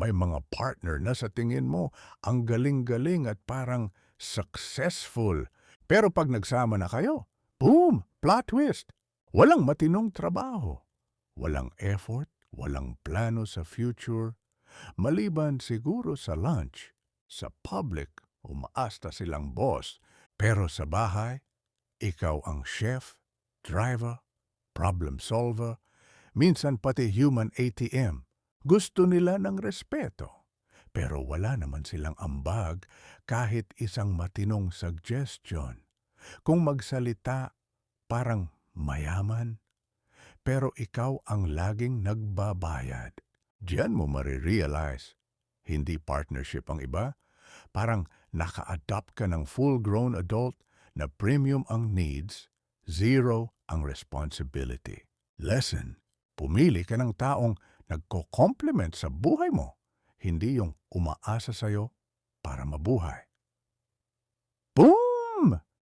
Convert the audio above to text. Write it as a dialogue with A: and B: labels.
A: May mga partner na sa tingin mo ang galing-galing at parang successful. Pero pag nagsama na kayo, boom! Plot twist! Walang matinong trabaho. Walang effort, walang plano sa future. Maliban siguro sa lunch, sa public, umaasta silang boss. Pero sa bahay, ikaw ang chef, driver, problem solver, minsan pati human ATM. Gusto nila ng respeto. Pero wala naman silang ambag kahit isang matinong suggestion. Kung magsalita, parang mayaman. Pero ikaw ang laging nagbabayad. Diyan mo marirealize, hindi partnership ang iba. Parang naka-adopt ka ng full-grown adult na premium ang needs, zero ang responsibility. Lesson, pumili ka ng taong nagko-complement sa buhay mo, hindi yung umaasa sa'yo para mabuhay.